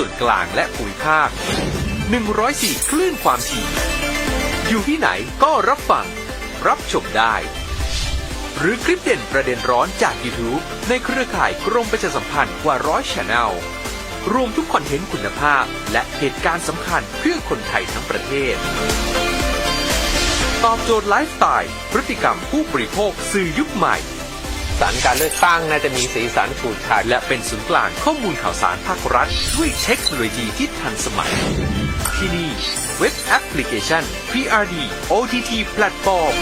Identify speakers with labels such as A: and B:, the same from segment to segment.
A: ส่วนกลางและภูมิภาค 104 คลื่นความถี่ อยู่ที่ไหนก็รับฟัง รับชมได้ หรือคลิปเด่นประเด็นร้อนจาก YouTube ในเครือข่ายกรมประชาสัมพันธ์กว่าร้อยชแนลรวมทุกคอนเทนต์คุณภาพ และเหตุการณ์สำคัญเพื่อคนไทยทั้งประเทศ ตอบโจทย์ไลฟ์สไตล์ พฤติกรรมผู้บริโภคสื่อยุคใหม่
B: สารการเลือกตั้งน่าจะมีสีสันฉูดฉาด
A: และเป็นศูนย์กลางข้อมูลข่าวสารภาครัฐ ด้วยเทคโนโลยีที่ทันสมัย ที่นี่เว็บแอปพลิเคชัน PRD OTT Platform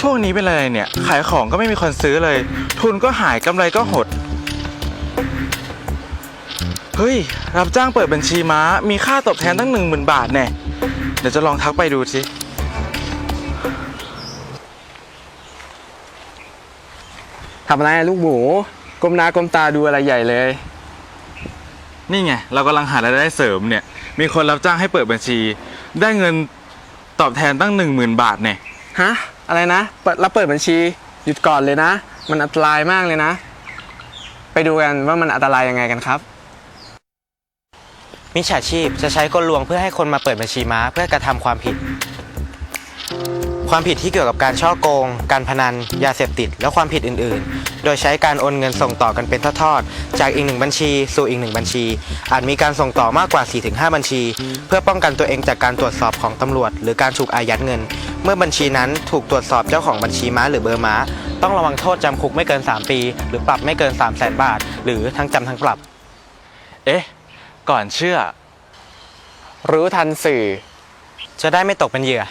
C: ช่วงนี้เป็นอะไรเนี่ย ขายของก็ไม่มีคนซื้อเลย ทุนก็หายกำไรก็หด เฮ้ย รับจ้างเปิดบัญชีม้า มีค่าตอบแทนตั้งหนึ่งหมื่นบาทแน่เดี๋ยวจะลองทักไปดูสิ
D: ทำอะไรอะลูกหมูก้มหน้าก้มตาดูอะไรใหญ่เลย
C: นี่ไง เรากำลังหารายได้เสริมเนี่ย มีคนรับจ้างให้เปิดบัญชี ได้เงินตอบแทนตั้งหนึ่งหมื่นบาทเนี่ย
D: ฮะ อะไรนะเปิดรับเปิดบัญชี หยุดก่อนเลยนะ มันอันตรายมากเลยนะ ไปดูกันว่ามันอันตรายยังไงกันครับ
E: มิจฉาชีพจะใช้กลลวงเพื่อให้คนมาเปิดบัญชีม้าเพื่อกระทำความผิด ความผิดที่เกี่ยวกับการช่อโกง การพนัน ยาเสพติด และความผิดอื่น ๆ โดยใช้การโอนเงินส่งต่อกันเป็นทอดๆ จากอีกหนึ่งบัญชี สู่อีกหนึ่งบัญชี อาจมีการส่งต่อมากกว่า 4-5 บัญชี เพื่อป้องกันตัวเองจากการตรวจสอบของตำรวจ หรือการถูกอายัดเงิน เมื่อบัญชีนั้นถูกตรวจสอบเจ้าของบัญชีม้าหรือเบอร์ม้า ต้องระวังโทษจำคุกไม่เกิน 3 ปี หรือปรับไม่เกิน 3 0 0 0 0 0บาท หรือทั้งจำทั้งปรับ
C: เอ๊ะ ก่อนเชื่อ
D: รู้ทันสื่อ
E: จะได้ไม่ตกเป็นเหยื่อ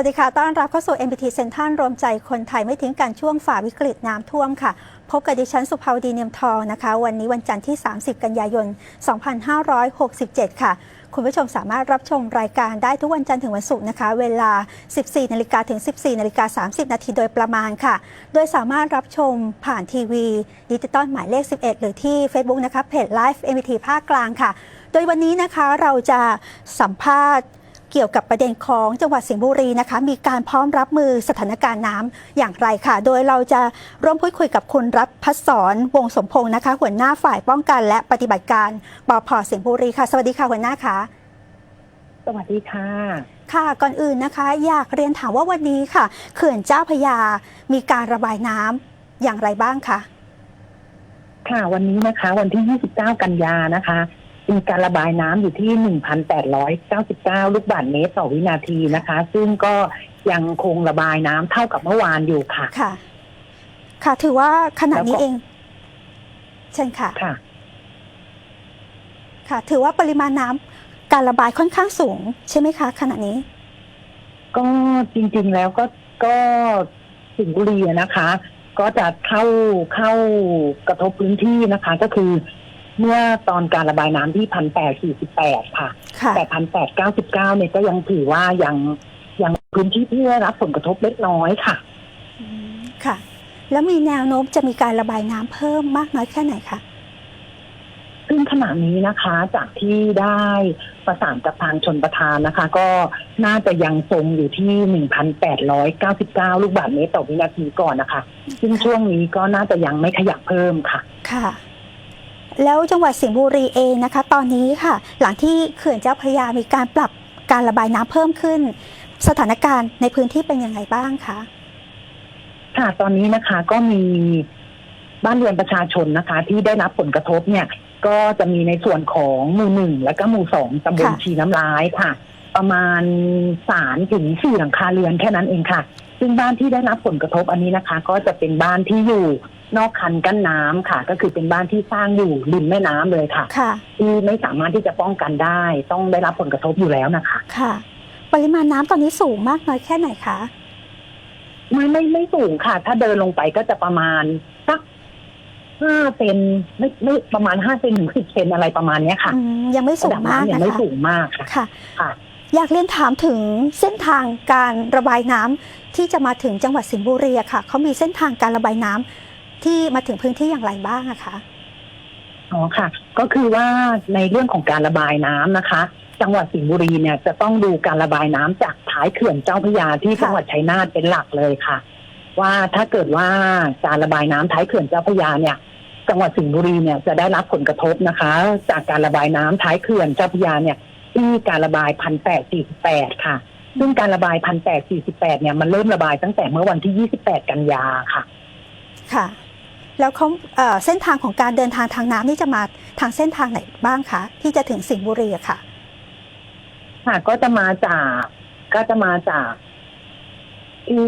F: วัสดีค่ะ ต้อนรับเข้าสู่ MBT เซ็นทรัลรวมใจคนไทยไม่ทิ้งกันช่วงฝ่าวิกฤตน้ำท่วมค่ะ พบกับดิฉันสุภาวดีเนียมทองนะคะ วันนี้วันจันทร์ที่ 30 กันยายน 2567 ค่ะ คุณผู้ชมสามารถรับชมรายการได้ทุกวันจันทร์ถึงวันศุกร์นะคะ เวลา 14นาฬิกาถึง 14นาฬิกา30 นาทีโดยประมาณค่ะ โดยสามารถรับชมผ่านทีวีดิจิตอลหมายเลข 11 หรือที่ Facebook นะคะเพจ Live MBT ภาคกลางค่ะ โดยวันนี้นะคะเราจะสัมภาษณ์ เกี่ยวกับประเด็นของจังหวัดสิงห์บุรีนะคะ มีการพร้อมรับมือสถานการณ์น้ำอย่างไรค่ะ โดยเราจะร่วมพูดคุยกับคุณรัฐพัฒสอนวงสมพงศ์นะคะ หัวหน้าฝ่ายป้องกันและปฏิบัติการปพสิงห์บุรีค่ะ สวัสดีค่ะหัวหน้าคะ
G: สวัสดีค่ะ
F: ค่ะก่อนอื่นนะคะ อยากเรียนถามว่าวันนี้ค่ะ เขื่อนเจ้าพระยา มีการระบายน้ำอย่างไรบ้างคะ
G: ค่ะวันนี้นะคะ วันที่ 29 กันยานะคะ มีการระบายน้ำอยู่ที่ 1,899 ลูกบาศก์เมตรต่อวินาทีนะคะ ซึ่งก็ยังคงระบายน้ำเท่ากับเมื่อวานอยู่ค่ะ
F: ค่ะ ค่ะ ถือว่าขณะนี้
G: แล้วก็
F: เอง เช่นค่ะ
G: ค่ะ
F: ค่ะ ถือว่าปริมาณน้ำการระบายค่อนข้างสูง ใช่ไหมคะ ขณะนี้
G: ก็จริง ๆ แล้วก็ก็สิงห์บุรีอะนะคะ ก็จะเข้าเข้ากระทบพื้นที่นะคะ ก็คือ เมื่อตอนการระบายน้ำที่พันแปดสี่สิบแปดค่ะ
F: ค่ะ
G: แต่พันแปดเก้าสิบเก้าเนี่ยก็ยังถือว่ายังยังพื้นที่ที่ได้รับผลกระทบเล็กน้อยค่ะ
F: อืมค่ะ แล้วมีแนวโน้มจะมีการระบายน้ำเพิ่มมากน้อยแค่ไหนคะ
G: ซึ่งขณะนี้นะคะจากที่ได้ประสานกับทางชนประทานนะคะ ก็น่าจะยังทรงอยู่ที่ 1,899 ลูกบาศก์เมตรต่อวินาทีก่อนนะคะ ซึ่งช่วงนี้ก็น่าจะยังไม่ขยับเพิ่มค่ะ
F: ค่ะ แล้วจังหวัดสิงห์บุรีเองนะคะ ตอนนี้ค่ะ หลังที่เขื่อนเจ้าพระยามีการปรับการระบายน้ำเพิ่มขึ้น สถานการณ์ในพื้นที่เป็นยังไงบ้างคะ
G: ค่ะตอนนี้นะคะก็มีบ้านเรือนประชาชนนะคะ ที่ได้รับผลกระทบเนี่ย ก็จะมีในส่วนของหมู่หนึ่งและก็หมู่สองตำบล
F: ค่ะ
G: ชีน้ำร้ายค่ะ ประมาณสามถึงสี่หลังคาเรือนแค่นั้นเองค่ะ ซึ่งบ้านที่ได้รับผลกระทบอันนี้นะคะ ก็จะเป็นบ้านที่อยู่ นอกคันกั้นน้ำค่ะ ก็คือเป็นบ้านที่สร้างอยู่ริมแม่น้ำเลยค่ะ
F: ค่ะ
G: ที่ไม่สามารถที่จะป้องกันได้ ต้องได้รับผลกระทบอยู่แล้วนะคะ
F: ค่ะ ปริมาณน้ำตอนนี้สูงมากน้อยแค่ไหนคะ
G: ไม่ไม่ไม่สูงค่ะ ถ้าเดินลงไปก็จะประมาณสักห้าเซนไม่ไม่ประมาณห้าเซนถึงสิบเซนอะไรประมาณเนี้ยค่ะ
F: อืมยังไม่สู
G: ระ
F: ง
G: ดับ
F: มาก
G: น้ำยั
F: นะ
G: งไม่
F: คะ
G: สูงมากค่ะ
F: ค่ะ
G: ค่ะ
F: อยากเรียนถามถึงเส้นทางการระบายน้ำที่จะมาถึงจังหวัดสิงห์บุรีอะค่ะเขามีเส้นทางการระบายน้ำ ที่มาถึงพื้นที่อย่างไรบ้างอะคะ
G: อ๋อค่ะ ก็คือว่าในเรื่องของการระบายน้ำนะคะ จังหวัดสิงห์บุรีเนี่ยจะต้องดูการระบายน้ำจากท้ายเขื่อนเจ้าพระยาที่จังหวัดชัยนาทเป็นหลักเลยค่ะ ว่าถ้าเกิดว่าการระบายน้ำท้ายเขื่อนเจ้าพระยาเนี่ย จังหวัดสิงห์บุรีเนี่ยจะได้รับผลกระทบนะคะ จากการระบายน้ำท้ายเขื่อนเจ้าพระยาเนี่ย ที่การระบายพันแปดสี่สิบแปดค่ะ ซึ่งการระบายพันแปดสี่สิบแปดเนี่ยมันเริ่มระบายตั้งแต่เมื่อวันที่ยี่สิบแปดกันยาค่ะ
F: ค่ะ แล้วเขาเอ่อเส้นทางของการเดินทางทางน้ำนี่จะมาทางเส้นทางไหนบ้างคะที่จะถึงสิงห์บุรีอะค่ะ
G: ค่ะก็จะมาจากก็จะมาจากที่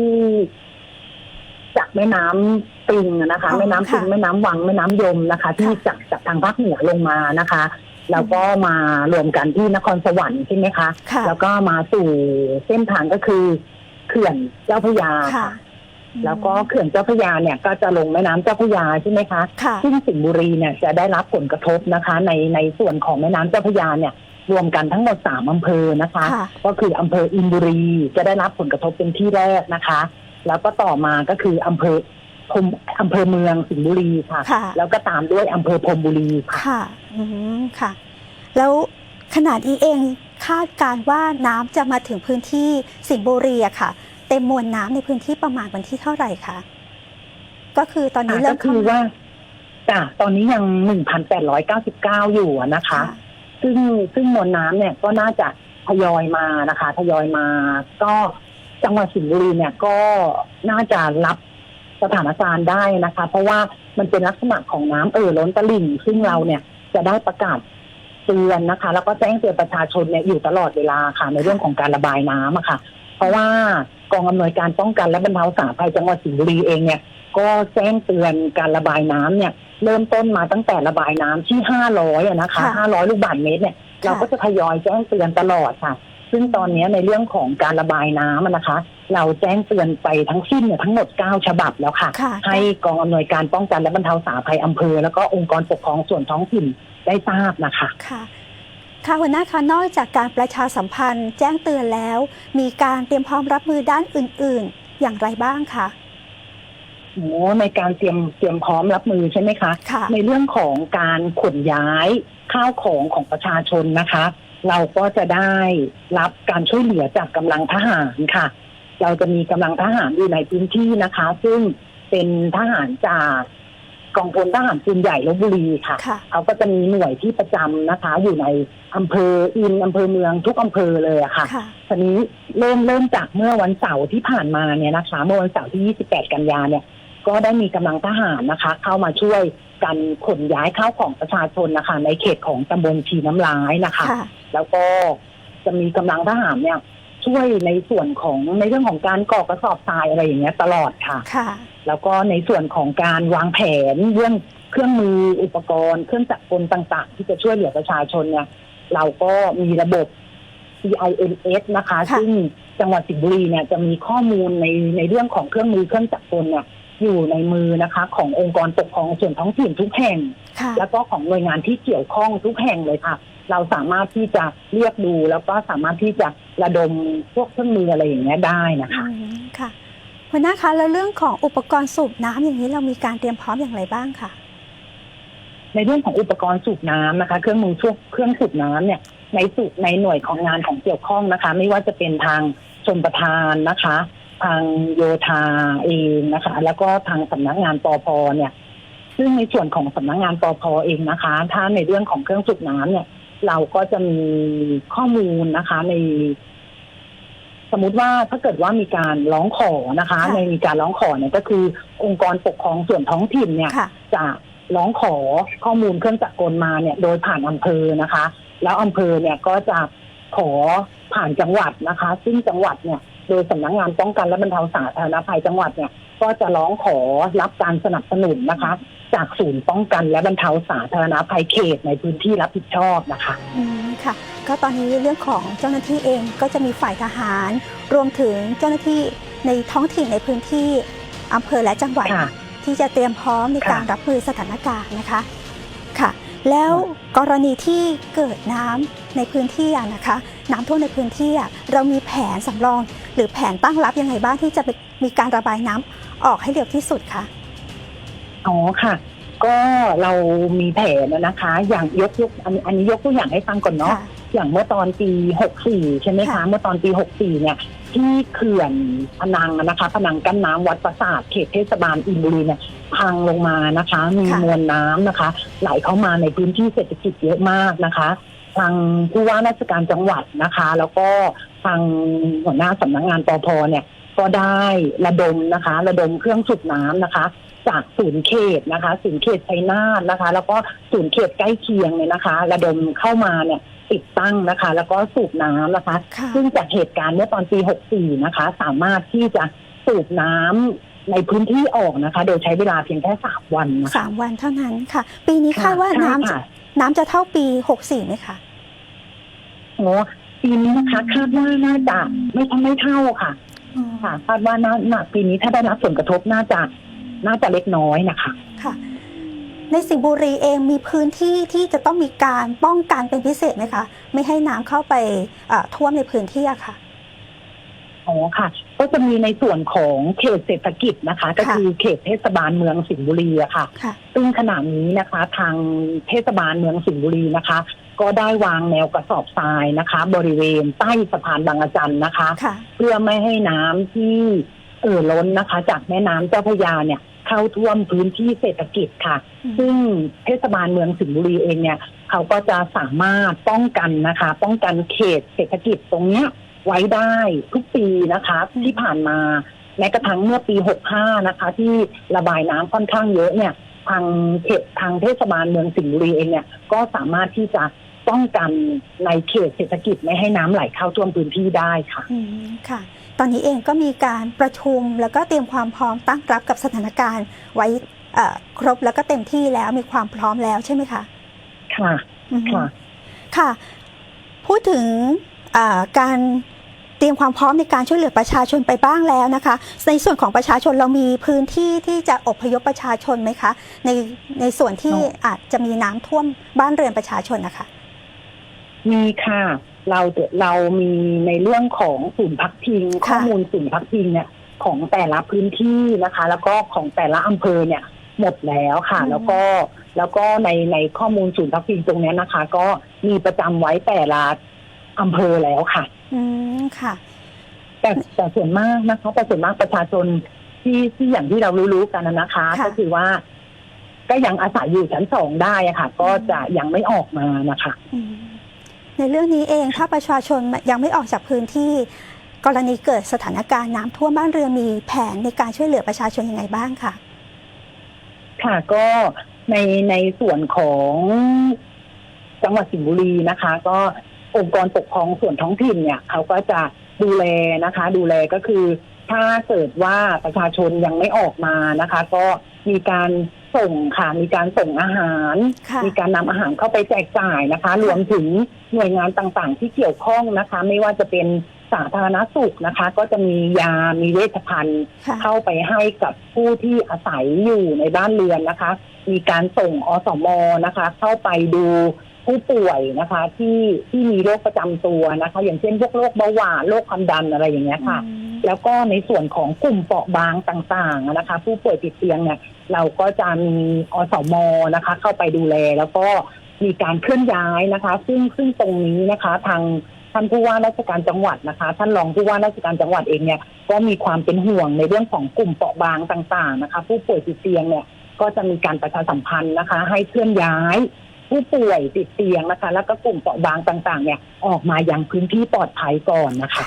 G: จากแม่น้ำปิงอะนะคะ
F: อ๋อ
G: แม่น้ำปิง
F: ค่ะ
G: แม่น้ำวังแม่น้ำยมนะคะ ที่
F: ค่ะ
G: จากจากทางภาคเหนือลงมานะคะแล้วก็มารวมกันที่นครสวรรค์ใช่ไหมคะ
F: ค่ะ
G: แล้วก็มาสู่เส้นทางก็คือ เขื่อนเจ้าพระยา
F: ค่ะ
G: ค่ะ แล้วก็เขื่อนเจ้าพระยาเนี่ยก็จะลงแม่น้ำเจ้าพระยาใช่ไหมคะ
F: ค่ะ
G: ซึ่งสิงห์บุรีเนี่ยจะได้รับผลกระทบนะคะ ในในส่วนของแม่น้ำเจ้าพระยาเนี่ยรวมกันทั้งหมดสามอำเภอนะคะ
F: ค่ะ
G: ก็คืออำเภออินบุรีจะได้รับผลกระทบเป็นที่แรกนะคะ แล้วก็ต่อมาก็คืออำเภอพรมอำเภอเมืองสิงห์บุรีค่ะ
F: ค่ะ
G: แล้วก็ตามด้วยอำเภอพรมบุรีค่ะ
F: ค่ะ อืมค่ะ แล้วขนาดนี้เองคาดการณ์ว่าน้ำจะมาถึงพื้นที่สิงห์บุรีอะค่ะ เต็มมวลน้ำในพื้นที่ประมาณวันที่เท่าไหร่คะก็คือตอนนี้เริ่
G: ก็
F: ม
G: คือ
F: เข้า
G: ว่าจ้ะตอนนี้ยังหนึ่งพันแปดร้อยเก้าสิบเก้าอยู่อะนะคะ
F: ค่ะ
G: ซึ่งซึ่งมวลน้ำเนี่ยก็น่าจะทยอยมานะคะ ทยอยมา ก็จังหวัดสิงห์บุรีเนี่ยก็น่าจะรับสถานการณ์ได้นะคะ เพราะว่ามันเป็นลักษณะของน้ำเอ่อล้นตลิ่ง ซึ่งเราเนี่ยจะได้ประกาศเตือนนะคะ แล้วก็แจ้งเตือนประชาชนเนี่ยอยู่ตลอดเวลาค่ะ ในเรื่องของการระบายน้ำอะค่ะ เพราะว่ากองอำนวยการป้องกันและบรรเทาสาธารณภัยจังหวัดสิงห์บุรีเองเนี่ยก็แจ้งเตือนการระบายน้ำเนี่ย เริ่มต้นมาตั้งแต่ระบายน้ำที่500อะนะคะ
F: ค่ะ
G: 500ลูกบาศก์เมตรเนี่ยเราก็จะทยอยแจ้งเตือนตลอดค่ะ ซึ่งตอนนี้ในเรื่องของการระบายน้ำอะนะคะ เราแจ้งเตือนไปทั้งสิ้นเนี่ยทั้งหมด9ฉบับแล้วค่ะ
F: ค่ะ
G: ให้กองอำนวยการป้องกันและบรรเทาสาธารณภัยอำเภอ แล้วก็องค์กรปกครองส่วนท้องถิ่นได้ทราบนะคะ
F: ค่ะ ค่ะหัวหน้าคะนอกจากการประชาสัมพันธ์ แจ้งเตือนแล้ว มีการเตรียมพร้อมรับมือด้านอื่น ๆ อย่างไรบ้างคะ
G: โอ้ในการเตรียมเตรียมพร้อมรับมือใช่ไหมคะ
F: ค่ะ
G: ในเรื่องของการขนย้ายข้าวของของประชาชนนะคะ เราก็จะได้รับการช่วยเหลือจากกำลังทหารค่ะ เราจะมีกำลังทหารอยู่ในพื้นที่นะคะ ซึ่งเป็นทหารจากกองพลทหารปืนใหญ่ลบบุรีค่ะ
F: ค่ะ
G: เขาก็จะมีหน่วยที่ประจำนะคะ อยู่ใน อำเภออินอำเภอเมืองทุกอำเภอเลยอะค่ะ
F: ค่ะ
G: ทีนี้เริ่มเริ่มจากเมื่อวันเสาร์ที่ผ่านมาเนี่ยนะคะเมื่อวันเสาร์ที่ 28 กันยาเนี่ย ก็ได้มีกำลังทหารนะคะ เข้ามาช่วยกันขนย้ายข้าวของประชาชนนะคะ ในเขตของตำบลชีน้ำร้ายนะคะ
F: ค่ะ
G: แล้วก็จะมีกำลังทหารเนี่ย ช่วยในส่วนของในเรื่องของการก่อกระสอบทรายอะไรอย่างเงี้ยตลอดค่ะ
F: ค่ะ
G: แล้วก็ในส่วนของการวางแผนเรื่องเครื่องมืออุปกรณ์ เครื่องจักรกลต่าง ๆ ที่จะช่วยเหลือประชาชนเนี่ย เราก็มีระบบ CIMS นะคะ
F: ค่ะ
G: ซึ่งจังหวัดสิงห์บุรีเนี่ยจะมีข้อมูลในในเรื่องของเครื่องมือเครื่องจักรกลเนี่ยอยู่ในมือนะคะ ขององค์กรปกครองส่วนท้องถิ่นทุกแห่ง
F: ค่ะ
G: แล้วก็ของหน่วยงานที่เกี่ยวข้องทุกแห่งเลยค่ะ เราสามารถที่จะเรียกดูแล้วก็สามารถที่จะระดมพวกเครื่องมืออะไรอย่างเงี้ยได้นะคะ
F: อืมค่ะหัวหน้าคะแล้วเรื่องของอุปกรณ์สูบน้ำอย่างนี้เรามีการเตรียมพร้อมอย่างไรบ้างคะ
G: ในเรื่องของอุปกรณ์สูบน้ำนะคะ เครื่องมือช่วเครื่องสูบน้ำเนี่ยในสูบในหน่วยของงานของเกี่ยวข้องนะคะ ไม่ว่าจะเป็นทางชมประทานนะคะ ทางโยธาเองนะคะ แล้วก็ทางสำนักงานปอพเนี่ย ซึ่งในส่วนของสำนักงานปอพเองนะคะ ถ้าในเรื่องของเครื่องสูบน้ำเนี่ย เราก็จะมีข้อมูลนะคะใน สมมติว่าถ้าเกิดว่ามีการร้องขอนะคะ
F: ค่ะ
G: ในมีการร้องขอเนี่ยก็คือองค์กรปกครองส่วนท้องถิ่นเนี่ย
F: ค่ะ
G: จะ ร้องขอข้อมูลเครื่องจักรกลมาเนี่ยโดยผ่านอำเภอนะคะ แล้วอำเภอเนี่ยก็จะขอผ่านจังหวัดนะคะ ซึ่งจังหวัดเนี่ยโดยสำนักงานป้องกันและบรรเทาสาธารณภัยจังหวัดเนี่ยก็จะร้องขอรับการสนับสนุนนะคะ จากศูนย์ป้องกันและบรรเทาสาธารณภัยเขตในพื้นที่รับผิดชอบนะคะ
F: อืมค่ะ ก็ตอนนี้เรื่องของเจ้าหน้าที่เองก็จะมีฝ่ายทหาร รวมถึงเจ้าหน้าที่ในท้องถิ่นในพื้นที่อำเภอและจังหวัด
G: ค่ะ
F: ที่จะเตรียมพร้อมในการ
G: ค่ะ
F: รับมือสถานการณ์นะคะค่ะ แล้วกรณีที่เกิดน้ำในพื้นที่อะนะคะ น้ำท่วมในพื้นที่อะเรามีแผนสำรอง หรือแผนตั้งรับยังไงบ้างที่จะมีการระบายน้ำออกให้เร็วที่สุดคะ
G: อ๋อค่ะ ก็เรามีแผนนะคะ อย่างยกยกอันอันนี้ยกตัวอย่างให้ฟังก่อนเนาะ
F: ค่ะ
G: อย่างเมื่อตอนปี 64 ใช่ไหมคะ
F: ค่ะ
G: เมื่อตอนปี 64 เนี่ย ที่เขื่อนพนังนะคะพนังกั้นน้ำวัดประสาทเขตเทศบาลอินบุรีเนี่ยพังลงมานะคะ มี
F: ค่ะ
G: มวลน้ำนะคะ ไหลเข้ามาในพื้นที่เศรษฐกิจเยอะมากนะคะทางผู้ว่าราชการจังหวัดนะคะ แล้วก็ทางหัวหน้าสำนักงานปอพเนี่ย ก็ได้ระดมนะคะ ระดมเครื่องสูบน้ำนะคะ จากศูนย์เขตนะคะศูนย์เขตชัยนาทนะคะ แล้วก็ศูนย์เขตใกล้เคียงเนี่ยนะคะ ระดมเข้ามาเนี่ย ติดตั้งนะคะ แล้วก็สูบน้ำนะคะ
F: ค่ะ
G: ซึ่งจากเหตุการณ์เมื่อตอนปี 64 นะคะ สามารถที่จะสูบน้ำในพื้นที่ออกนะคะ โดยใช้เวลาเพียงแค่สามวันนะคะ
F: สามวันเท่านั้นค่ะ ปีนี้คาดว่า
G: ใช่
F: น้ำจะ
G: ค่ะ
F: น้ำจะเท่าปี 64ไหมคะ
G: โอ้ปีนี้นะคะคาดว่าน่าจะไม่ไม่เท่าค่ะ
F: อืม
G: ค่ะคาดว่าน่าน่าปีนี้ถ้าได้รับผลกระทบน่าจะน่าจะเล็กน้อยนะคะ
F: ค่ะ ในสิงห์บุรีเองมีพื้นที่ที่จะต้องมีการป้องกันเป็นพิเศษไหมคะ ไม่ให้น้ำเข้าไปเอ่อท่วมในพื้นที่อะค่ะ
G: อ๋อค่ะ ก็จะมีในส่วนของเขตเศรษฐกิจนะคะ ก็
F: ค่ะ
G: คือเขตเทศบาลเมืองสิงห์บุรีอะค่ะ
F: ค่ะ
G: ซึ่งขณะนี้นะคะ ทางเทศบาลเมืองสิงห์บุรีนะคะ ก็ได้วางแนวกระสอบทรายนะคะ บริเวณใต้สะพานบางระจันนะคะ
F: ค่ะ
G: เพื่อไม่ให้น้ำที่เอ่อล้นนะคะ จากแม่น้ำเจ้าพระยาเนี่ย เข้าท่วมพื้นที่เศรษฐกิจค่ะ
F: อืม
G: ซึ่งเทศบาลเมืองสิงห์บุรีเองเนี่ย เขาก็จะสามารถป้องกันนะคะ ป้องกันเขตเศรษฐกิจตรงเนี้ยไว้ได้ทุกปีนะคะ
F: อืม
G: ที่ผ่านมาแม้กระทั่งเมื่อปี 65 นะคะ ที่ระบายน้ำค่อนข้างเยอะเนี่ยทางเขตทางเทศบาลเมืองสิงห์บุรีเองเนี่ยก็สามารถที่จะป้องกันในเขตเศรษฐกิจไม่ให้น้ำไหลเข้าท่วมพื้นที่ได้ค่ะ
F: อืมค่ะ ตอนนี้เองก็มีการประชุมแล้วก็เตรียมความพร้อมตั้งรับกับสถานการณ์ไว้เอ่อครบแล้วก็เต็มที่แล้วมีความพร้อมแล้วใช่ไหมคะ
G: ค่ะ
F: อืม
G: ค่ะ
F: ค่ะ พูดถึงอ่าการเตรียมความพร้อมในการช่วยเหลือประชาชนไปบ้างแล้วนะคะ ในส่วนของประชาชนเรามีพื้นที่ที่จะอพยพประชาชนไหมคะ ในในส่วนที่
G: อ๋อ
F: อาจจะมีน้ำท่วมบ้านเรือนประชาชนนะคะ
G: มีค่ะ เราเรามีในเรื่องของศูนย์พักพิง
F: ค่ะ
G: ข้อมูลศูนย์พักพิงเนี่ยของแต่ละพื้นที่นะคะ แล้วก็ของแต่ละอำเภอเนี่ยหมดแล้วค่ะ แล้วก็แล้วก็ในในข้อมูลศูนย์พักพิงตรงเนี้ยนะคะ ก็มีประจำไว้แต่ละอำเภอแล้วค่ะ
F: อืมค่ะ
G: แต่แต่ส่วนมากนะคะแต่ส่วนมากประชาชนที่ที่อย่างที่เรารู้ๆกันนะนะคะ
F: ค่ะ
G: ก็คือว่า ก็ยังอาศัยอยู่ชั้นสองได้อะค่ะ ก็จะยังไม่ออกมานะคะ
F: อืม ในเรื่องนี้เองถ้าประชาชนยังไม่ออกจากพื้นที่ กรณีเกิดสถานการณ์น้ำท่วมบ้านเรือนมีแผนในการช่วยเหลือประชาชนยังไงบ้างค่ะ
G: ค่ะก็ในในส่วนของจังหวัดสิงห์บุรีนะคะ ก็องค์กรปกครองส่วนท้องถิ่นเนี่ย เขาก็จะดูแลนะคะ ดูแลก็คือ ถ้าเกิดว่าประชาชนยังไม่ออกมานะคะ ก็มีการ ส่งค่ะ มีการส่งอาหาร
F: ค่ะ
G: มีการนำอาหารเข้าไปแจกจ่ายนะคะ รวมถึงหน่วยงานต่างๆ ที่เกี่ยวข้องนะคะ ไม่ว่าจะเป็นสาธารณสุขนะคะ ก็จะมียา มีเวชภัณฑ์
F: ค่ะ
G: เข้าไปให้กับผู้ที่อาศัยอยู่ในบ้านเรือนนะคะ มีการส่งอสมนะคะ เข้าไปดูผู้ป่วยนะคะ ที่ที่มีโรคประจำตัวนะคะ อย่างเช่นพวกโรคเบาหวานโรคความดันอะไรอย่างเงี้ยค่ะ
F: อืม
G: แล้วก็ในส่วนของกลุ่มเปราะบางต่างๆนะคะ ผู้ป่วยติดเตียงเนี่ย เราก็จะมีอสมนะคะ เข้าไปดูแลแล้วก็มีการเคลื่อนย้ายนะคะ ซึ่งซึ่งตรงนี้นะคะทางท่านผู้ว่าราชการจังหวัดนะคะ ท่านรองผู้ว่าราชการจังหวัดเองเนี่ยก็มีความเป็นห่วงในเรื่องของกลุ่มเปราะบางต่างๆนะคะ ผู้ป่วยติดเตียงเนี่ยก็จะมีการประชาสัมพันธ์นะคะ ให้เคลื่อนย้าย ผู้ป่วยติดเตียงนะคะ แล้วก็กลุ่มเปราะบางต่าง ๆ เนี่ยออกมายังพื้นที่ปลอดภัยก่อนนะคะ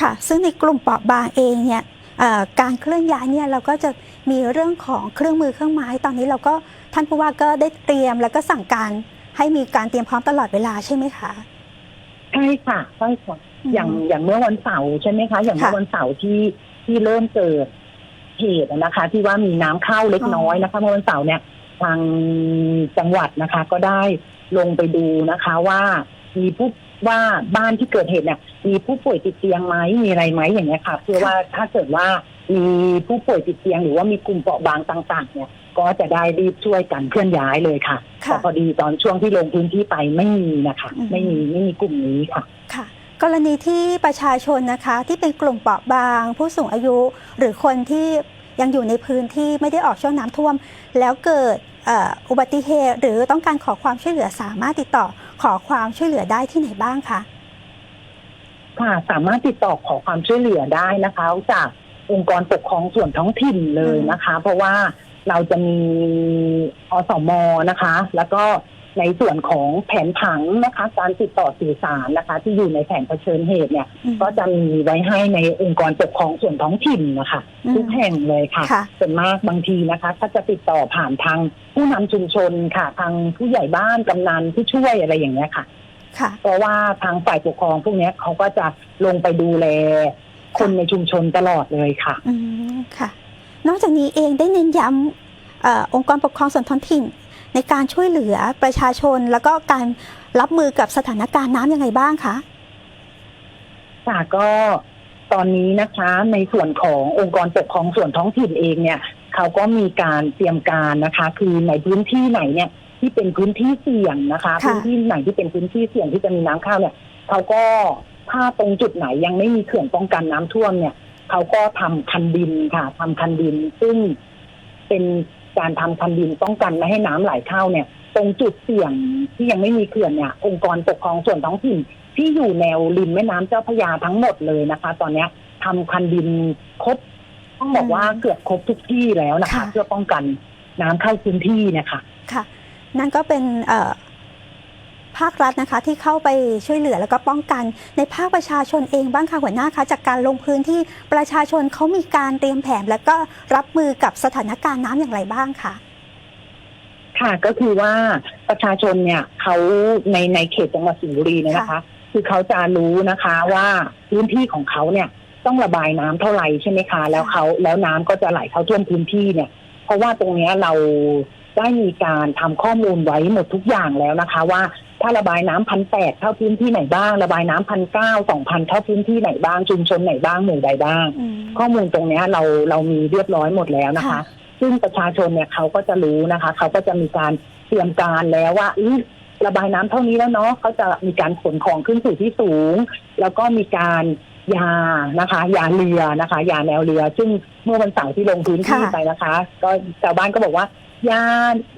F: ค่ะค่ะ ซึ่งในกลุ่มเปราะบางเองเนี่ยเอ่อการเคลื่อนย้ายเนี่ยเราก็จะมีเรื่องของเครื่องมือเครื่องไม้ตอนนี้เราก็ท่านผู้ว่าก็ได้เตรียมแล้วก็สั่งการให้มีการเตรียมพร้อมตลอดเวลาใช่ไหมคะ
G: ใช่ค่ะใช่ค่ะ
F: อืม
G: อย่างอย่างเมื่อวันเสาร์ใช่ไหมคะ อย่างเมื่อ
F: ค่ะ
G: วันเสาร์ที่ที่เริ่มเกิดเหตุนะคะ ที่ว่ามีน้ำเข้าเล็กน้อยนะคะเมื่อวันเสาร์เนี่ยทางจังหวัดนะคะ ก็ได้ลงไปดูนะคะว่า มีผู้ว่าบ้านที่เกิดเหตุเนี่ยมีผู้ป่วยติดเตียงไหมมีอะไรไหมอย่างเงี้ยค่ะเพื่อว่าถ้าเกิดว่ามีผู้ป่วยติดเตียงหรือว่ามีกลุ่มเปราะบางต่าง ๆ เนี่ย ก็จะได้รีบช่วยกันเคลื่อนย้ายเลยค่ะ
F: ค่ะ
G: แต่พอดีตอนช่วงที่ลงพื้นที่ไปไม่มีนะคะ
F: อืม
G: ไม่มีไม่มีกลุ่มนี้ค่ะ
F: ค่ะ กรณีที่ประชาชนนะคะ ที่เป็นกลุ่มเปราะบาง ผู้สูงอายุ หรือคนที่ยังอยู่ในพื้นที่ไม่ได้ออกช่วงน้ำท่วม แล้วเกิดเอ่ออุบัติเหตุ หรือต้องการขอความช่วยเหลือสามารถติดต่อ ขอความช่วยเหลือได้ที่ไหนบ้างคะ
G: ค่ะสามารถติดต่อขอความช่วยเหลือได้นะคะ จากองค์กรปกครองส่วนท้องถิ่นเลยนะคะ เพราะว่าเราจะมีอสมนะคะ แล้วก็ ในส่วนของแผนผังนะคะ การติดต่อสื่อสารนะคะ ที่อยู่ในแผนเผชิญเหตุเนี่ย
F: อืม
G: ก็จะมีไว้ให้ในองค์กรปกครองส่วนท้องถิ่นนะคะ
F: อืม
G: ทุกแห่งเลยค่ะ
F: ค่ะ
G: ส่วนมากบางทีนะคะ ก็จะติดต่อผ่านทางผู้นำชุมชนค่ะ ทางผู้ใหญ่บ้านกำนันผู้ช่วยอะไรอย่างเงี้ยค่ะ
F: ค่ะ
G: เพราะว่าทางฝ่ายปกครองพวกเนี้ยเขาก็จะลงไปดูแล คนในชุมชนตลอดเลยค่ะ
F: อืมค่ะ นอกจากนี้เองได้เน้นย้ำเออองค์กรปกครองส่วนท้องถิ่น ในการช่วยเหลือประชาชน แล้วก็การรับมือกับสถานการณ์น้ำยังไงบ้างคะ
G: ค่ะก็ตอนนี้นะคะในส่วนขององค์กรปกครองส่วนท้องถิ่นเองเนี่ยเขาก็มีการเตรียมการนะคะ คือในพื้นที่ไหนเนี่ยที่เป็นพื้นที่เสี่ยงนะคะ
F: ค่ะ
G: พื้นที่ไหนที่เป็นพื้นที่เสี่ยงที่จะมีน้ำเข้าเนี่ยเขาก็ถ้าตรงจุดไหนยังไม่มีเขื่อนป้องกันน้ำท่วมเนี่ยเขาก็ทำคันดินค่ะทำคันดินซึ่งเป็น การทำคันดินป้องกันไม่ให้น้ำไหลเข้าเนี่ย ตรงจุดเสี่ยงที่ยังไม่มีเขื่อนเนี่ย องค์กรปกครองส่วนท้องถิ่น ที่อยู่แนวริมแม่น้ำเจ้าพระยาทั้งหมดเลยนะคะ ตอนเนี้ยทำคันดินครบต้องบอกว่าเกือบครบทุกที่แล้วนะคะ
F: ค่ะ
G: เพื่อป้องกันน้ำเข้าพื้นที่เนะคะ
F: ค่ะ นั่นก็เป็นเอ่อ ภาครัฐนะคะ ที่เข้าไปช่วยเหลือแล้วก็ป้องกัน ในภาคประชาชนเองบ้างค่ะหัวหน้าคะจากการลงพื้นที่ประชาชนเขามีการเตรียมแผน แล้วก็รับมือกับสถานการณ์น้ำอย่างไรบ้างคะ
G: ค่ะก็คือว่าประชาชนเนี่ยเขาในในเขตจังหวัดสิงห์บุรีเนี่ยนะคะ คือเขาจะรู้นะคะว่าพื้นที่ของเขาเนี่ยต้องระบายน้ำเท่าไหร่ใช่ไหมคะ แล้วเขาแล้วน้ำก็จะไหลเข้าท่วมพื้นที่เนี่ย เพราะว่าตรงเนี้ยเรา ได้มีการทำข้อมูลไว้หมดทุกอย่างแล้วนะคะ ว่าถ้าระบายน้ำพันแปดเข้าพื้นที่ไหนบ้าง ระบายน้ำพันเก้าสองพันเข้าพื้นที่ไหนบ้างชุมชนไหนบ้างหมู่ใดบ้าง
F: อืม
G: ข้อมูลตรงเนี้ยเราเรามีเรียบร้อยหมดแล้วนะคะ
F: ค่ะ
G: ซึ่งประชาชนเนี่ยเขาก็จะรู้นะคะ เขาก็จะมีการเตรียมการแล้วว่าอุ๊ยระบายน้ำเท่านี้แล้วเนาะเขาจะมีการขนของขึ้นสู่ที่สูง แล้วก็มีการยานะคะ ยาเรือนะคะ ยาแนวเรือ ซึ่งเมื่อวันเสาร์ที่ลงพื้นที่
F: ค่ะ
G: ไปนะคะ ก็ชาวบ้านก็บอกว่า ยา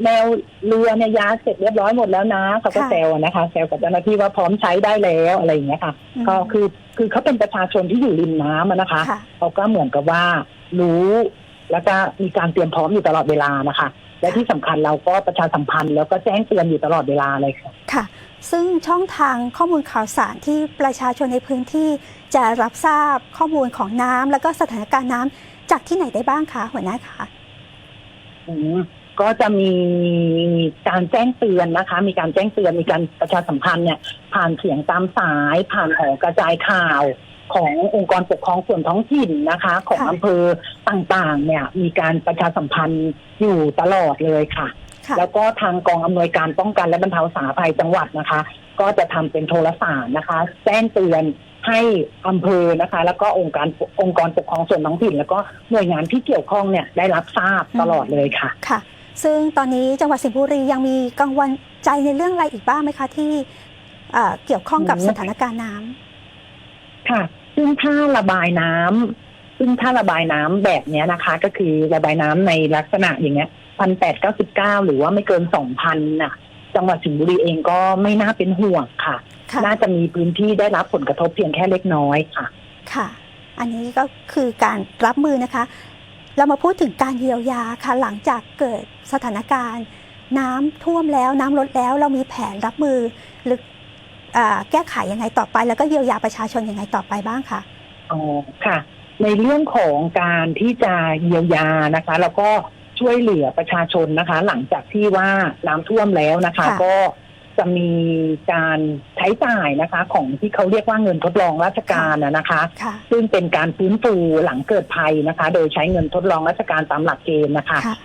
G: แนวเรือเนี่ยยาเสร็จเรียบร้อยหมดแล้วนะเขาก็
F: ค่ะ
G: แซวนะคะแซวกับเจ้าหน้าที่ว่าพร้อมใช้ได้แล้วอะไรอย่างเงี้ยค่ะ
F: อืม
G: ก็คือคือเขาเป็นประชาชนที่อยู่ริมน้ำอะนะคะ
F: ค่ะ
G: เขาก็เหมือนกับว่ารู้แล้วก็มีการเตรียมพร้อมอยู่ตลอดเวลานะคะ และที่สำคัญเราก็ประชาสัมพันธ์แล้วก็แจ้งเตือนอยู่ตลอดเวลาเลยค่ะ
F: ค่ะ ซึ่งช่องทางข้อมูลข่าวสารที่ประชาชนในพื้นที่จะรับทราบข้อมูลของน้ำแล้วก็สถานการณ์น้ำจากที่ไหนได้บ้างคะหัวหน้าคะ
G: อืม ก็จะมีการแจ้งเตือนนะคะ มีการแจ้งเตือนมีการประชาสัมพันธ์เนี่ยผ่านเสียงตามสาย ผ่านหอกระจายข่าวขององค์กรปกครองส่วนท้องถิ่นนะคะ ของ
F: ค่ะ
G: อำเภอต่างๆ เนี่ย มีการประชาสัมพันธ์อยู่ตลอดเลยค่ะ
F: ค่ะ
G: แล้วก็ทางกองอำนวยการป้องกันและบรรเทาสาธารณภัยจังหวัดนะคะ ก็จะทำเป็นโทรสารนะคะ แจ้งเตือนให้อำเภอนะคะ แล้วก็องค์การองค์กรปกครองส่วนท้องถิ่น แล้วก็หน่วยงานที่เกี่ยวข้องเนี่ยได้รับทราบตลอดเลยค่ะ
F: ค่ะ ซึ่งตอนนี้จังหวัดสิงห์บุรียังมีกังวลใจในเรื่องอะไรอีกบ้างไหมคะที่เอ่อเกี่ยวข้องกับ
G: อืม
F: สถานการณ์น้ำ
G: ค่ะ ซึ่งถ้าระบายน้ำซึ่งถ้าระบายน้ำแบบเนี้ยนะคะ ก็คือระบายน้ำในลักษณะอย่างเงี้ยพันแปดเก้าสิบเก้าหรือว่าไม่เกินสองพันน่ะ จังหวัดสิงห์บุรีเองก็ไม่น่าเป็นห่วงค่ะ
F: ค่ะ
G: น่าจะมีพื้นที่ได้รับผลกระทบเพียงแค่เล็กน้อยค่ะ
F: ค่ะ อันนี้ก็คือการรับมือนะคะ เรามาพูดถึงการเยียวยาค่ะหลังจากเกิดสถานการณ์ น้ำท่วมแล้วน้ำลดแล้วเรามีแผนรับมือหรืออ่าแก้ไขยังไงต่อไป แล้วก็เยียวยาประชาชนยังไงต่อไปบ้างคะ
G: อ๋อค่ะ ในเรื่องของการที่จะเยียวยานะคะ แล้วก็ช่วยเหลือประชาชนนะคะ หลังจากที่ว่าน้ำท่วมแล้วนะคะ
F: ค่ะ
G: ก็ จะมีการใช้จ่ายนะคะ ของที่เขาเรียกว่าเงินทดลองราชการนะนะคะ
F: ค่ะ
G: ซึ่งเป็นการฟื้นฟูหลังเกิดภัยนะคะ โดยใช้เงินทดลองราชการตามหลักเกณฑ์นะคะ
F: ค่ะ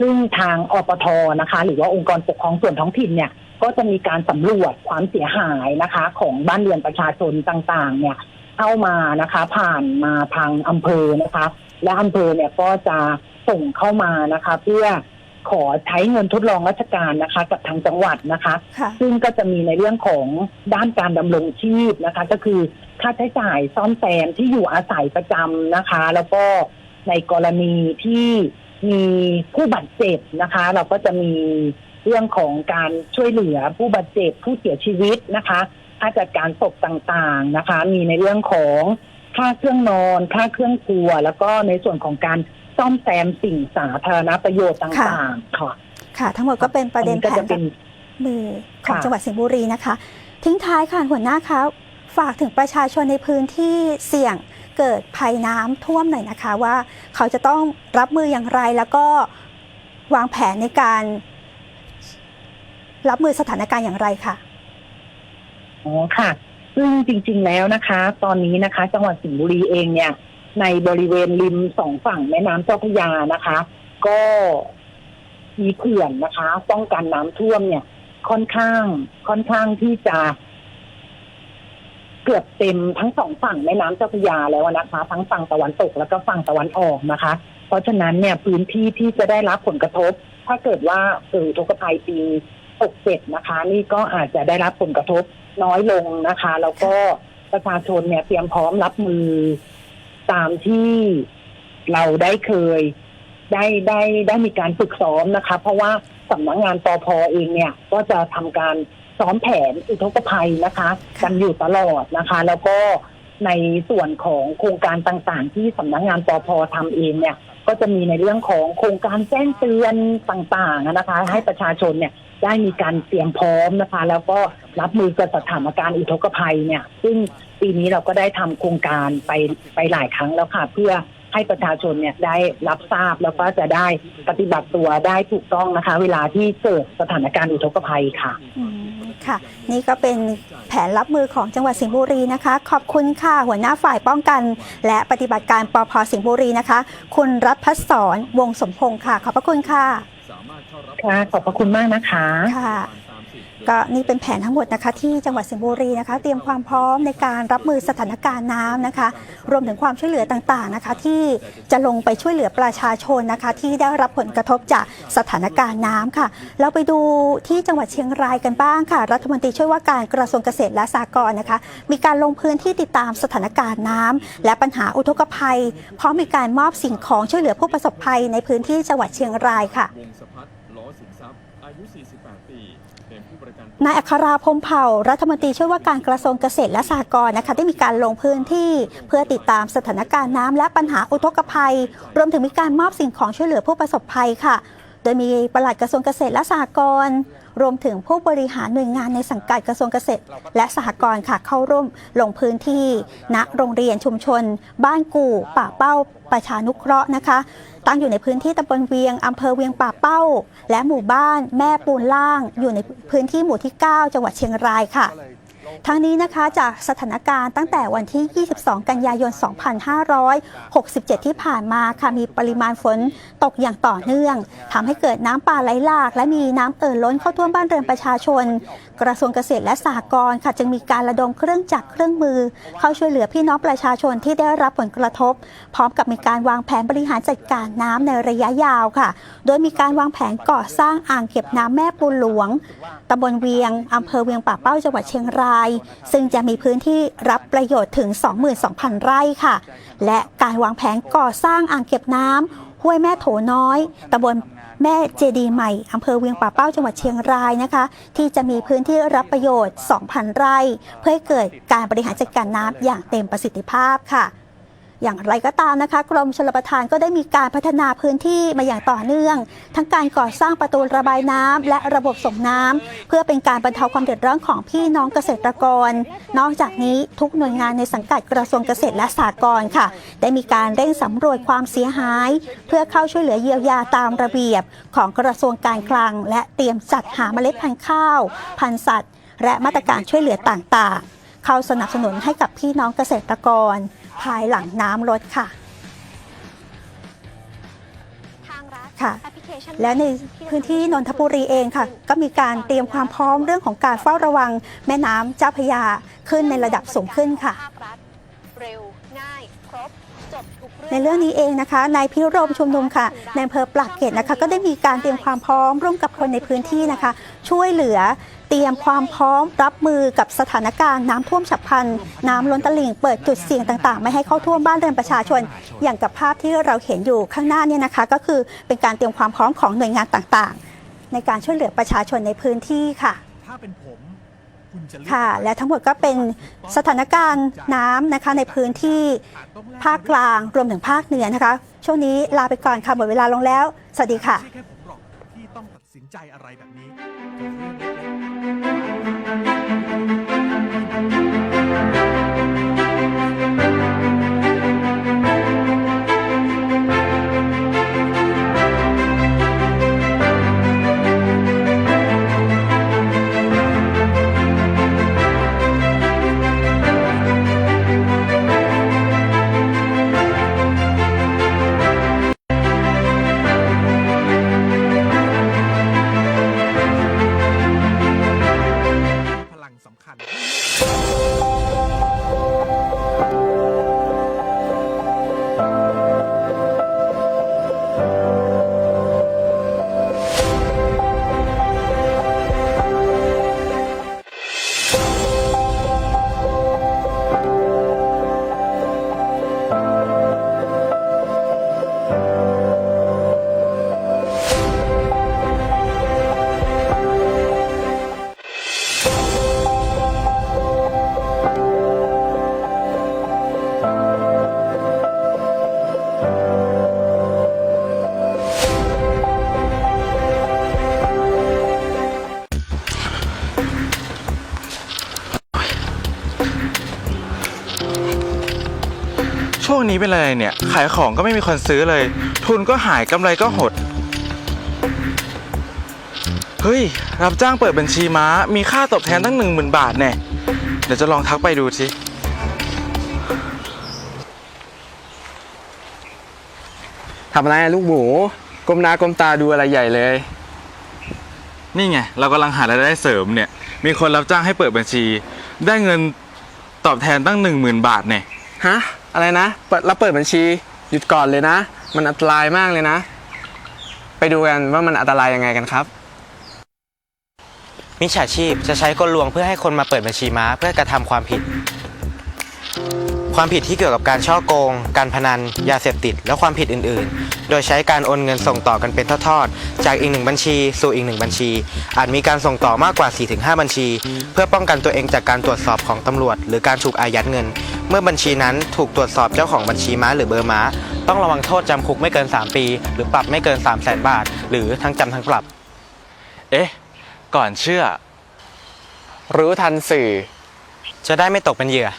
G: ซึ่งทางอปทนะคะ หรือว่าองค์กรปกครองส่วนท้องถิ่นเนี่ย ก็จะมีการสำรวจความเสียหายนะคะ ของบ้านเรือนประชาชนต่างๆ เนี่ย เข้ามานะคะ ผ่านมาทางอำเภอนะคะ และอำเภอเนี่ยก็จะส่งเข้ามานะคะ เพื่อ ขอใช้เงินทดลองราชการนะคะ กับทางจังหวัดนะคะ
F: ค่ะ
G: ซึ่งก็จะมีในเรื่องของด้านการดำรงชีพนะคะ ก็คือค่าใช้จ่ายซ่อมแซมที่อยู่อาศัยประจำนะคะ แล้วก็ในกรณีที่มีผู้บาดเจ็บนะคะ เราก็จะมีเรื่องของการช่วยเหลือผู้บาดเจ็บผู้เสียชีวิตนะคะค่าจัดการศพต่างๆนะคะ มีในเรื่องของค่าเครื่องนอน ค่าเครื่องครัว แล้วก็ในส่วนของการ ซ่อมแซมสิ่งสาธารณประโยชน์ต่างๆค่ะ
F: ค่ะ ทั้งหมดก็เป็นประเด็น
G: อัก็
F: แผ
G: จะ
F: น
G: เป็น
F: มือของ
G: ค่ะ
F: จังหวัดสิงห์บุรีนะคะ ทิ้งท้ายค่ะหัวหน้าคะฝากถึงประชาชนในพื้นที่เสี่ยงเกิดภัยน้ำท่วมหน่อยนะคะ ว่าเขาจะต้องรับมืออย่างไรแล้วก็วางแผนในการ รับมือสถานการณ์อย่างไรค่ะ
G: อ๋อค่ะ ซึ่งจริง ๆ แล้วนะคะ ตอนนี้นะคะ จังหวัดสิงห์บุรีเองเนี่ย ในบริเวณริมสองฝั่งแม่น้ำเจ้าพระยานะคะ ก็มีเขื่อนนะคะ ป้องกันน้ำท่วมเนี่ย ค่อนข้าง ค่อนข้างที่จะ เกือบเต็มทั้งสองฝั่งแม่น้ำเจ้าพระยาแล้วนะคะ ทั้งฝั่งตะวันตกแล้วก็ฝั่งตะวันออกนะคะ เพราะฉะนั้นเนี่ยพื้นที่ที่จะได้รับผลกระทบ ถ้าเกิดว่าเกิดอุทกภัยปี67นะคะ นี่ก็อาจจะได้รับผลกระทบน้อยลงนะคะ แล้วก็ประชาชนเนี่ยเตรียมพร้อมรับมือ ตามที่เราได้เคยได้ได้ได้มีการฝึกซ้อมนะคะ เพราะว่าสำนักงานปอพเองเนี่ย ก็จะทำการซ้อมแผนอุทกภัยนะคะกันอยู่ตลอดนะคะ แล้วก็ในส่วนของโครงการต่างๆ ที่สำนักงานปอพทำเองเนี่ย ก็จะมีในเรื่องของโครงการแจ้งเตือนต่างๆนะคะ ให้ประชาชนเนี่ยได้มีการเตรียมพร้อมนะคะ แล้วก็รับมือกับสถานการณ์อุทกภัยเนี่ย ซึ่งปีนี้เราก็ได้ทำโครงการไปไปหลายครั้งแล้วค่ะ เพื่อให้ประชาชนเนี่ยได้รับทราบแล้วก็จะได้ปฏิบัติตัวได้ถูกต้องนะคะ เวลาที่เกิดสถานการณ์อุทกภัยค่ะ
F: ค่ะ นี่ก็เป็นแผนรับมือของจังหวัดสิงห์บุรีนะคะ ขอบคุณค่ะหัวหน้าฝ่ายป้องกัน และปฏิบัติการปพสิงห์บุรีนะคะ คุณรัฐพัฒสอนวงสมพงศ์ค่ะ ขอบพระคุณค่ะ
G: ค่ะขอบพระคุณมากนะคะ
F: ค่ะ ก็นี่เป็นแผนทั้งหมดนะคะที่จังหวัดสิงห์บุรีนะคะ เตรียมความพร้อมในการรับมือสถานการณ์น้ำนะคะ รวมถึงความช่วยเหลือต่างๆนะคะ ที่จะลงไปช่วยเหลือประชาชนนะคะ ที่ได้รับผลกระทบจากสถานการณ์น้ำค่ะ เราไปดูที่จังหวัดเชียงรายกันบ้างค่ะ รัฐมนตรีช่วยว่าการกระทรวงเกษตรและสหกรณ์นะคะ มีการลงพื้นที่ติดตามสถานการณ์น้ำและปัญหาอุทกภัยพร้อมมีการมอบสิ่งของช่วยเหลือผู้ประสบภัยในพื้นที่จังหวัดเชียงรายค่ะ
C: ล้อสินทรัพย์ อายุ 48 ปีเป็นผู้ประกัน
F: นายอัคราพรหมเผ่า รัฐมนตรีช่วยว่าการกระทรวงเกษตรและสหกรณ์นะคะได้มีการลงพื้นที่ เพื่อติดตามสถานการณ์น้ำและปัญหาอุทกภัย รวมถึงมีการมอบสิ่งของช่วยเหลือผู้ประสบภัยค่ะ โดยมีปลัดกระทรวงเกษตรและสหกรณ์รวมถึงผู้บริหารหน่วยงานในสังกัดกระทรวงเกษตร และสหกรณ์ค่ะเข้าร่วมลงพื้นที่ณโรงเรียนชุมชน บ้านกู่ป่าเป้าประชานุเคราะห์นะคะ ตั้งอยู่ในพื้นที่ตำบลเวียงอำเภอเวียงป่าเป้า และหมู่บ้านแม่ปูนล่าง อยู่ในพื้นที่หมู่ที่ 9 จังหวัดเชียงรายค่ะ ทั้งนี้นะคะจากสถานการณ์ตั้งแต่วันที่ 22 กันยายน 2567 ที่ผ่านมาค่ะมีปริมาณฝนตกอย่างต่อเนื่องทำให้เกิดน้ำป่าไหลหลาก และมีน้ำเอ่อล้นเข้าท่วมบ้านเรือนประชาชน กระทรวงเกษตรและสหกรณ์ค่ะจึงมีการระดมเครื่องจักรเครื่องมือ เข้าช่วยเหลือพี่น้องประชาชนที่ได้รับผลกระทบ พร้อมกับมีการวางแผนบริหารจัดการน้ำในระยะยาวค่ะ โดยมีการวางแผนก่อสร้างอ่างเก็บน้ำแม่ปูหลวงตำบลเวียงอำเภอเวียงป่าเป้าจังหวัดเชียงรายซึ่งจะมีพื้นที่รับประโยชน์ถึง 22,000 ไร่ค่ะ และการวางแผนก่อสร้างอ่างเก็บน้ำห้วยแม่โถน้อยตำบลแม่เจดีใหม่อำเภอเวียงป่าเป้าจังหวัดเชียงรายนะคะ ที่จะมีพื้นที่รับประโยชน์ 2,000 ไร่ เพื่อให้เกิดการบริหารจัดการน้ำอย่างเต็มประสิทธิภาพค่ะ อย่างไรก็ตามนะคะ กรมชลประทานก็ได้มีการพัฒนาพื้นที่มาอย่างต่อเนื่อง ทั้งการก่อสร้างประตูระบายน้ำและระบบส่งน้ำเพื่อเป็นการบรรเทาความเดือดร้อนของพี่น้องเกษตรกร นอกจากนี้ทุกหน่วยงานในสังกัดกระทรวงเกษตรและสหกรณ์ค่ะ ได้มีการเร่งสำรวจความเสียหาย เพื่อเข้าช่วยเหลือเยียวยาตามระเบียบ ของกระทรวงการคลัง และเตรียมจัดหาเมล็ดพันธุ์ข้าว พันธุ์สัตว์ และมาตรการช่วยเหลือต่างๆ เข้าสนับสนุนให้กับพี่น้องเกษตรกร ภายหลังน้ำลดค่ะค่ะและในพื้นที่นนทบุรีเองค่ะ ก็มีการเตรียมความพร้อมเรื่องของการเฝ้าระวังแม่น้ำเจ้าพระยาขึ้นในระดับสูงขึ้นค่ะ
H: เร็วง่ายครบจบทุกเรื่อง
F: ในเรื่องนี้เองนะคะนายพิรมชุมนุมค่ะในอำเภอปลักเกร็ดนะคะ ก็ได้มีการเตรียมความพร้อมร่วมกับคนในพื้นที่นะคะ ช่วยเหลือเตรียมความพร้อมรับมือกับสถานการณ์น้ำท่วมฉับพลัน น้ำล้นตลิ่งเปิดจุดเสี่ยงต่างๆ ไม่ให้เข้าท่วมบ้านเรือนประชาชน อย่างกับภาพที่เราเห็นอยู่ข้างหน้าเนี่ยนะคะ ก็คือเป็นการเตรียมความพร้อมของหน่วยงานต่างๆ ในการช่วยเหลือประชาชนในพื้นที่ค่ะ
I: ถ้าเป็นผมคุณจะเลือก
F: ค่ะและทั้งหมดก็เป็นสถานการณ์น้ำนะคะในพื้นที่ภาคกลางรวมถึงภาคเหนือนะคะ ช่วงนี้ลาไปก่อนค่ะหมดเวลาลงแล้ว สวัสดีค่ะ
I: ไม่ใช่แค่ผมหรอกที่ต้องตัดสินใจอะไรแบบนี้
C: นี้เป็นอะไรเนี่ย ขายของก็ไม่มีคนซื้อเลย ทุนก็หายกำไรก็หด เฮ้ย รับจ้างเปิดบัญชีม้า มีค่าตอบแทนตั้งหนึ่งหมื่นบาทแน่ เดี๋ยวจะลองทักไปดูสิ
D: ทำอะไรอะลูกหมูก้มหน้าก้มตาดูอะไรใหญ่เลย
C: นี่ไง เรากำลังหารายได้เสริมเนี่ย มีคนรับจ้างให้เปิดบัญชี ได้เงินตอบแทนตั้งหนึ่งหมื่นบาทเนี่ย
D: ฮะ อะไรนะ เปิดเราเปิดบัญชีหยุดก่อนเลยนะ มันอันตรายมากเลยนะ ไปดูกันว่ามันอันตรายยังไงกันครับ
E: มิจฉาชีพจะใช้กลลวงเพื่อให้คนมาเปิดบัญชีม้าเพื่อกระทำความผิด ความผิดที่เกี่ยวกับการช่อโกง การพนัน ยาเสพติด และความผิดอื่น ๆ โดยใช้การโอนเงินส่งต่อกันเป็นทอดๆ จากอีกหนึ่งบัญชี สู่อีกหนึ่งบัญชี อาจมีการส่งต่อมากกว่า 4-5 บัญชี เพื่อป้องกันตัวเองจากการตรวจสอบของตำรวจ หรือการถูกอายัดเงิน เมื่อบัญชีนั้นถูกตรวจสอบเจ้าของบัญชีม้าหรือเบอร์ม้า ต้องระวังโทษจำคุกไม่เกิน 3 ปี หรือปรับไม่เกิน 3 0 0 0 0 0 บาท หรือทั้งจำทั้งปรับ
C: เอ๊ะ ก่อนเชื่อ
D: รู้ทันสื่อ
E: จะได้ไม่ตกเป็นเหยื่อ